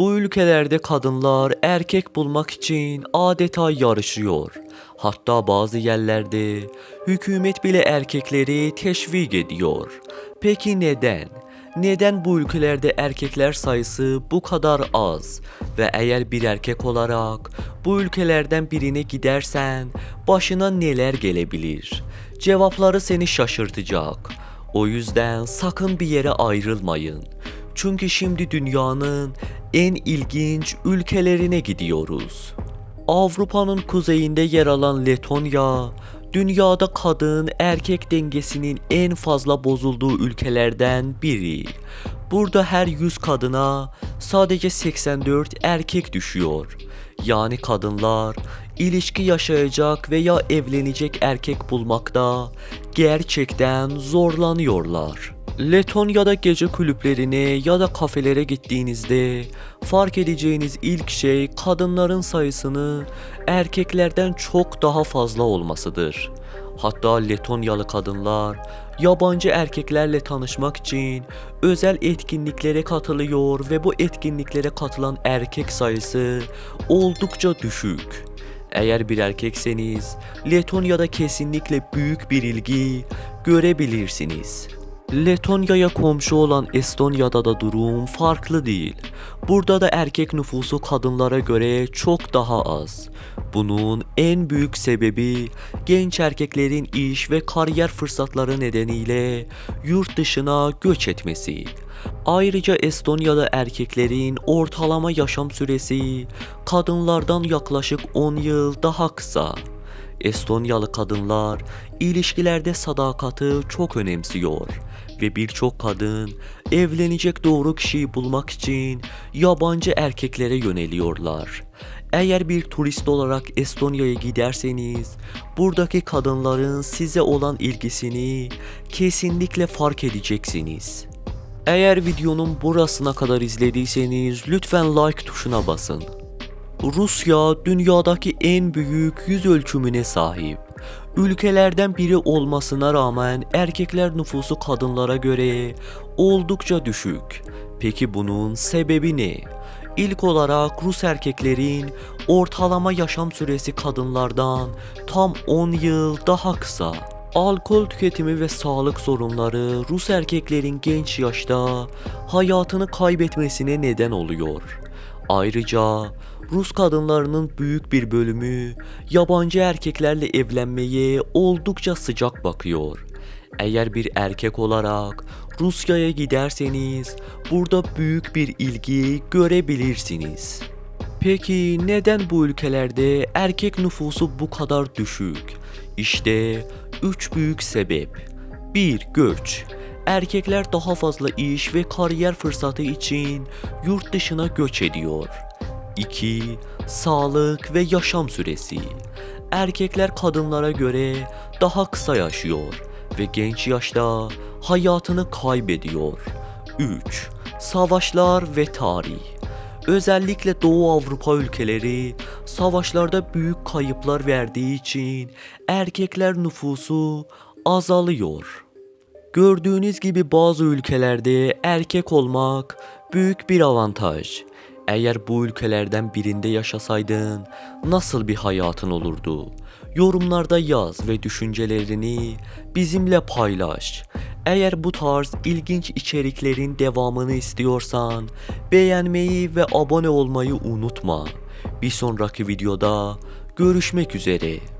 Bu ülkelerde kadınlar erkek bulmak için adeta yarışıyor. Hatta bazı yerlerde hükümet bile erkekleri teşvik ediyor. Peki neden? Neden bu ülkelerde erkekler sayısı bu kadar az? Ve eğer bir erkek olarak bu ülkelerden birine gidersen başına neler gelebilir? Cevapları seni şaşırtacak. O yüzden sakın bir yere ayrılmayın. Çünkü şimdi dünyanın en ilginç ülkelerine gidiyoruz. Avrupa'nın kuzeyinde yer alan Letonya, dünyada kadın erkek dengesinin en fazla bozulduğu ülkelerden biri. Burada her 100 kadına sadece 84 erkek düşüyor. Yani kadınlar ilişki yaşayacak veya evlenecek erkek bulmakta gerçekten zorlanıyorlar. Letonya'da gece kulüplerine ya da kafelere gittiğinizde fark edeceğiniz ilk şey kadınların sayısını erkeklerden çok daha fazla olmasıdır. Hatta Letonyalı kadınlar yabancı erkeklerle tanışmak için özel etkinliklere katılıyor ve bu etkinliklere katılan erkek sayısı oldukça düşük. Eğer bir erkekseniz Letonya'da kesinlikle büyük bir ilgi görebilirsiniz. Letonya'ya komşu olan Estonya'da da durum farklı değil. Burada da erkek nüfusu kadınlara göre çok daha az. Bunun en büyük sebebi genç erkeklerin iş ve kariyer fırsatları nedeniyle yurt dışına göç etmesi. Ayrıca Estonya'da erkeklerin ortalama yaşam süresi kadınlardan yaklaşık 10 yıl daha kısa. Estonyalı kadınlar ilişkilerde sadakati çok önemsiyor ve birçok kadın evlenecek doğru kişiyi bulmak için yabancı erkeklere yöneliyorlar. Eğer bir turist olarak Estonya'ya giderseniz buradaki kadınların size olan ilgisini kesinlikle fark edeceksiniz. Eğer videonun burasına kadar izlediyseniz lütfen like tuşuna basın. Rusya dünyadaki en büyük yüz ölçümüne sahip. Ülkelerden biri olmasına rağmen erkekler nüfusu kadınlara göre oldukça düşük. Peki bunun sebebi ne? İlk olarak Rus erkeklerin ortalama yaşam süresi kadınlardan tam 10 yıl daha kısa. Alkol tüketimi ve sağlık sorunları Rus erkeklerin genç yaşta hayatını kaybetmesine neden oluyor. Ayrıca Rus kadınlarının büyük bir bölümü yabancı erkeklerle evlenmeye oldukça sıcak bakıyor. Eğer bir erkek olarak Rusya'ya giderseniz burada büyük bir ilgi görebilirsiniz. Peki neden bu ülkelerde erkek nüfusu bu kadar düşük? İşte 3 büyük sebep. 1. Göç. Erkekler daha fazla iş ve kariyer fırsatı için yurt dışına göç ediyor. 2. Sağlık ve yaşam süresi. Erkekler kadınlara göre daha kısa yaşıyor ve genç yaşta hayatını kaybediyor. 3. Savaşlar ve tarih. Özellikle Doğu Avrupa ülkeleri savaşlarda büyük kayıplar verdiği için erkekler nüfusu azalıyor. Gördüğünüz gibi bazı ülkelerde erkek olmak büyük bir avantaj. Eğer bu ülkelerden birinde yaşasaydın nasıl bir hayatın olurdu? Yorumlarda yaz ve düşüncelerini bizimle paylaş. Eğer bu tarz ilginç içeriklerin devamını istiyorsan beğenmeyi ve abone olmayı unutma. Bir sonraki videoda görüşmek üzere.